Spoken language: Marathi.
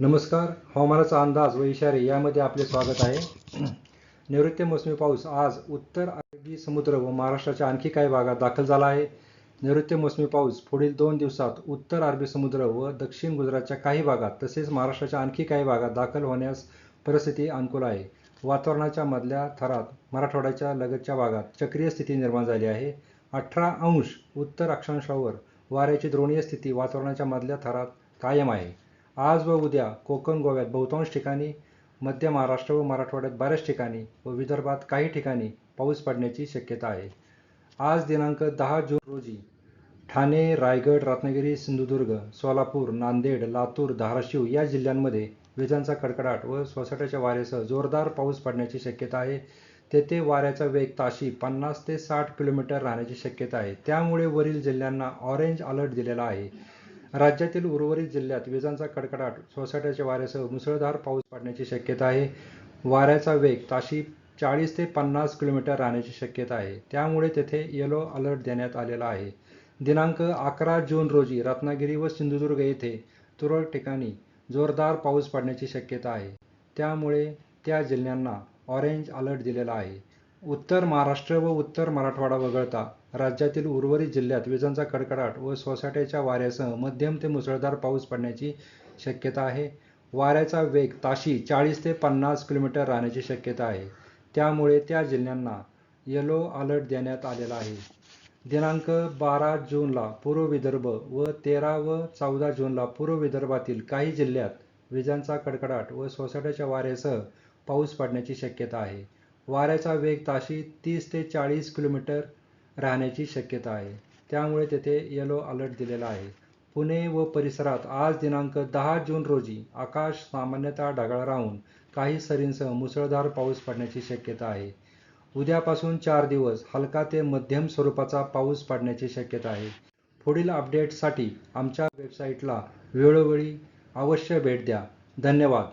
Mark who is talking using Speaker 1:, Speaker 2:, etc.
Speaker 1: नमस्कार हवामानाचा अंदाज व इशारे यामध्ये आपले स्वागत आहे. नैऋत्य मोसमी पाऊस आज उत्तर अरबी समुद्र व महाराष्ट्राच्या आणखी काही भागात दाखल झाला आहे. नैऋत्य मोसमी पाऊस पुढील दोन दिवसात उत्तर अरबी समुद्र व दक्षिण गुजरातच्या काही भागात तसेच महाराष्ट्राच्या आणखी काही भागात दाखल होण्यास परिस्थिती अनुकूल आहे. वातावरणाच्या मधल्या थरात मराठवाड्याच्या लगतच्या भागात चक्रीय स्थिती निर्माण झाली आहे. अठरा अंश उत्तर अक्षांशावर वाऱ्याची द्रोणीय स्थिती वातावरणाच्या मधल्या थरात कायम आहे. आज व उद्या कोकण गोव्यात बहुतांश ठिकाणी मध्य महाराष्ट्र व मराठवाड्यात बऱ्याच ठिकाणी व विदर्भात काही ठिकाणी पाऊस पडण्याची शक्यता आहे. आज दिनांक दहा जून रोजी ठाणे रायगड रत्नागिरी सिंधुदुर्ग सोलापूर नांदेड लातूर धाराशिव या जिल्ह्यांमध्ये विजांचा कडकडाट व सोसाट्याच्या वाऱ्यासह जोरदार पाऊस पडण्याची शक्यता आहे. तेथे वाऱ्याचा वेग ताशी पन्नास ते साठ किलोमीटर राहण्याची शक्यता आहे. त्यामुळे वरील जिल्ह्यांना ऑरेंज अलर्ट दिलेला आहे. राज्यातील उर्वरित जिल्ह्यात विजांचा कडकडाट सोसाट्याच्या वाऱ्यासह मुसळधार पाऊस पडण्याची शक्यता आहे. वाऱ्याचा वेग ताशी चाळीस ते पन्नास किलोमीटर राहण्याची शक्यता आहे. त्यामुळे तेथे येलो अलर्ट देण्यात आलेला आहे. दिनांक अकरा जून रोजी रत्नागिरी व सिंधुदुर्ग येथे तुरळक ठिकाणी जोरदार पाऊस पडण्याची शक्यता आहे. त्यामुळे त्या जिल्ह्यांना ऑरेंज अलर्ट दिलेला आहे. उत्तर महाराष्ट्र व उत्तर मराठवाडा वगळता राज्यातील उर्वरित जिल्ह्यात विजांचा कडकडाट व सोसाट्याच्या वाऱ्यासह मध्यम ते मुसळधार पाऊस पडण्याची शक्यता आहे. वाऱ्याचा वेग ताशी चाळीस ते पन्नास किलोमीटर राहण्याची शक्यता आहे. त्यामुळे त्या जिल्ह्यांना येलो अलर्ट देण्यात आलेला आहे. दिनांक बारा जूनला पूर्व विदर्भ व तेरा व चौदा जूनला पूर्व विदर्भातील काही जिल्ह्यात विजांचा कडकडाट व सोसाट्याच्या वाऱ्यासह पाऊस पडण्याची शक्यता आहे. वाऱ्याचा वेग ताशी तीस ते चाळीस किलोमीटर राहण्याची शक्यता आहे. त्यामुळे तेथे येलो अलर्ट दिलेला आहे. पुणे व परिसरात आज दिनांक दहा जून रोजी आकाश सामान्यतः ढगाळ राहून काही सरींसह मुसळधार पाऊस पडण्याची शक्यता आहे. उद्यापासून चार दिवस हलका ते मध्यम स्वरूपाचा पाऊस पडण्याची शक्यता आहे. पुढील अपडेट्ससाठी आमच्या वेबसाईटला वेळोवेळी अवश्य भेट द्या. धन्यवाद.